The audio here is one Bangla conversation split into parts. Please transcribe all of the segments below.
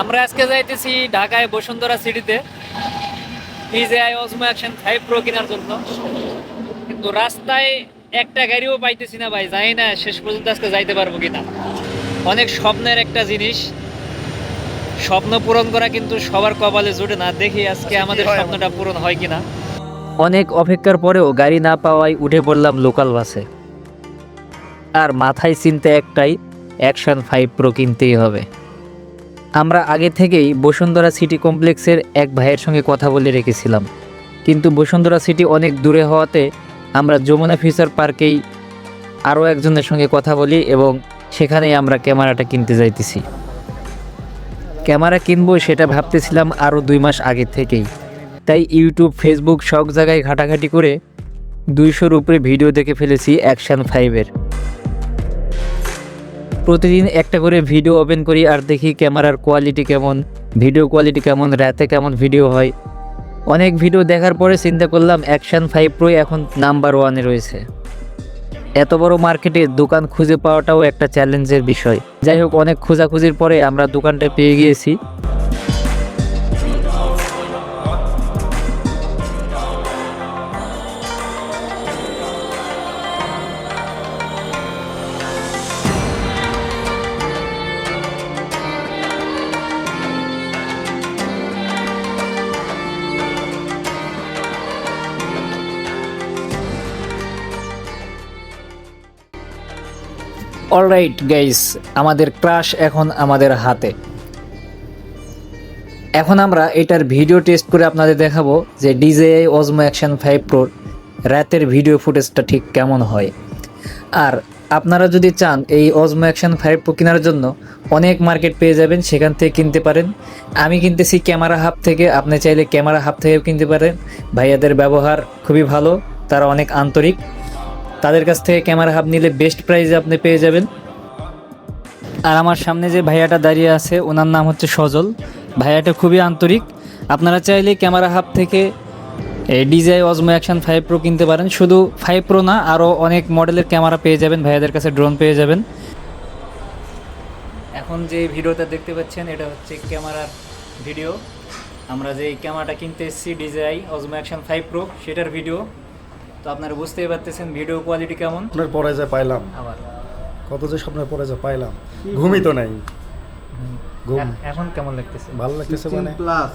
আমরা আজকে যাইতেছি ঢাকায় বসুন্ধরা সিটিতে। DJI Osmo Action five Pro কেনার জন্য। কিন্তু রাস্তায় একটা গাড়িও পাইতেছি না ভাই জানি না শেষ পর্যন্ত আজকে যাইতে পারব কিনা। অনেক স্বপ্নের একটা জিনিস। স্বপ্ন পূরণ করা কিন্তু সবার কপালে জুটে না দেখি আজকে আমাদের স্বপ্নটা পূরণ হয় কিনা। অনেক অপেক্ষার পরেও গাড়ি না পাওয়ায় উঠে পড়লাম লোকাল বাসে আর মাথায় চিন্তা একটাই অ্যাকশন ফাইভ প্রো কিনতেই হবে। আমরা আগে থেকেই বসুন্ধরা সিটি কমপ্লেক্সের এক ভাইয়ের সঙ্গে কথা বলে রেখেছিলাম। কিন্তু বসুন্ধরা সিটি অনেক দূরে হওয়াতে আমরা যমুনা ফিউচার পার্কেই আরও একজনের সঙ্গে কথা বলি এবং সেখানেই আমরা ক্যামেরাটা কিনতে যাইতেছি। ক্যামেরা কিনবো সেটা ভাবতেছিলাম আরও দুই মাস আগে থেকেই। তাই ইউটিউব, ফেসবুক সব জায়গায় ঘাটাঘাটি করে দুইশোর উপরে ভিডিও দেখে ফেলেছি অ্যাকশন ফাইভের। প্রতিদিন একটা করে ভিডিও ওপেন করি আর দেখি ক্যামেরার কোয়ালিটি কেমন ভিডিও কোয়ালিটি কেমন, রাতে কেমন ভিডিও হয়। অনেক ভিডিও দেখার পরে চিন্তা করলাম অ্যাকশান ফাইভ প্রো এখন নাম্বার ওয়ানে রয়েছে। এত বড় মার্কেটে দোকান খুঁজে পাওয়াটাও একটা চ্যালেঞ্জের বিষয়। যাই হোক, অনেক খোঁজাখুঁজির পরে আমরা দোকানটা পেয়ে গিয়েছি। অলরাইট, গাইস, আমাদের ক্রাশ এখন আমাদের হাতে। এখন আমরা এটার ভিডিও টেস্ট করে আপনাদের দেখাবো যে ডিজেআই অজমো অ্যাকশন ফাইভ প্রোর রাতের ভিডিও ফুটেজটা ঠিক কেমন হয়। আর আপনারা যদি চান এই অজমো অ্যাকশন ফাইভ প্রো কেনার জন্য, অনেক মার্কেট পেয়ে যাবেন, সেখান থেকে কিনতে পারেন। আমি কিনতেছি ক্যামেরা হাব থেকে, আপনি চাইলে ক্যামেরা হাব থেকেও কিনতে পারেন। ভাইয়াদের ব্যবহার খুবই ভালো, তারা অনেক আন্তরিক। তাদের কাছ থেকে ক্যামেরা হাব নিলে বেস্ট প্রাইসে আপনি পেয়ে যাবেন। আর আমার সামনে যে ভাইয়াটা দাঁড়িয়ে আছে, ওনার নাম হচ্ছে সজল। ভাইয়াটা খুবই আন্তরিক। আপনারা চাইলে ক্যামেরা হাব থেকে DJI Osmo Action five Pro কিনতে পারেন। শুধু ফাইভ প্রো না আরও অনেক মডেলের ক্যামেরা পেয়ে যাবেন। ভাইয়াদের কাছে ড্রোন পেয়ে যাবেন। এখন যে ভিডিওটা দেখতে পাচ্ছেন, এটা হচ্ছে ক্যামেরার ভিডিও। আমরা যে ক্যামেরাটা কিনতে এসেছি DJI Osmo Action five Pro, সেটার ভিডিও। তো আপনারা বুঝতেই পারতেছেন ভিডিও কোয়ালিটি কেমন স্বপ্নের পরে যে পাইলাম আবার কত যে স্বপ্নের পরে যে পাইলাম ঘুমই তো নাই ঘুম এখন কেমন লাগতেছে ভালো লাগতেছে মানে প্লাস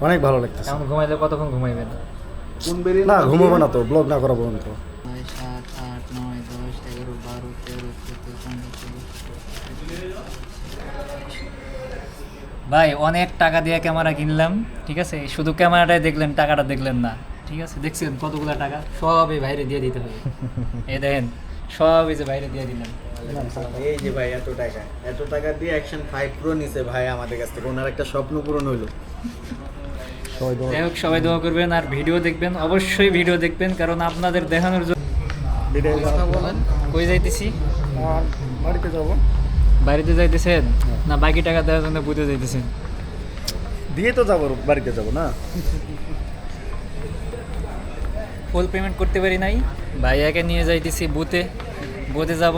অনেক ভালো লাগতেছে এখন ঘুমাইলে কতক্ষণ ঘুমাইবেন কোন বেরিয়ে না ঘুমাবো না তো ব্লগ না করা পর্যন্ত সাত আট নয় দশ এগারো বারো তেরো চোদ্দ ভাই অনেক টাকা দিয়ে ক্যামেরা কিনলাম ঠিক আছে শুধু ক্যামেরাটাই দেখলেন টাকাটা দেখলেন না ঠিক আছে দেখছেন কতগুলো টাকা? সব এই বাইরে দিয়ে দিতে হবে। এই দেখেন সব এই যে বাইরে দিয়ে দিলেন। এই যে ভাই এত টাকা। এত টাকা দিয়ে অ্যাকশন ফাইভ প্রো নিছে ভাই আমাদের কাছ থেকে। ওনার একটা স্বপ্ন পূরণ হইল। সবাই যাই হোক সবাই দোয়া করবেন আর ভিডিও দেখবেন। অবশ্যই ভিডিও দেখবেন কারণ আপনাদের দেখানোর জন্য ভিডিও কই যাইতেছি? আর বাড়িতে যাব। বাড়িতে যাইতেছেন? না বাকি টাকা দেওয়ার জন্য বুঝতে যাইতেছেন। দিয়ে তো যাব বাড়িতে যাব না? ফুল পেমেন্ট করতে পারি নাই। ভাইয়াকে নিয়ে যাইতেছি বুথে। বুথে যাব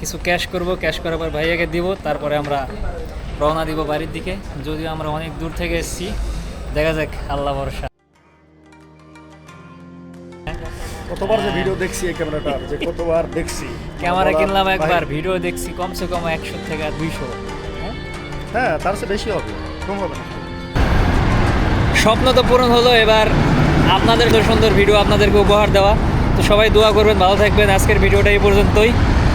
কিছু ক্যাশ করব। ক্যাশ করার পর ভাইয়াকে দিব তারপরে আমরা রওনা দিব বাড়ির দিকে। যদিও আমরা অনেক দূর থেকে এসেছি দেখা যাক আল্লাহ ভরসা। কতবার যে ভিডিও দেখছি এই ক্যামেরাটা যে কতবার দেখছি। ক্যামেরা কিনলাম একবার ভিডিও দেখছি কমসে কম একশো থেকে দুইশো। হ্যাঁ তার চেয়ে বেশি হবে কম হবে না। স্বপ্ন তো পূরণ হলো এবার আপনাদের সুন্দর ভিডিও আপনাদেরকে উপহার দেওয়া। তো সবাই দোয়া করবেন, ভালো থাকবেন। আজকের ভিডিওটা এই পর্যন্তই।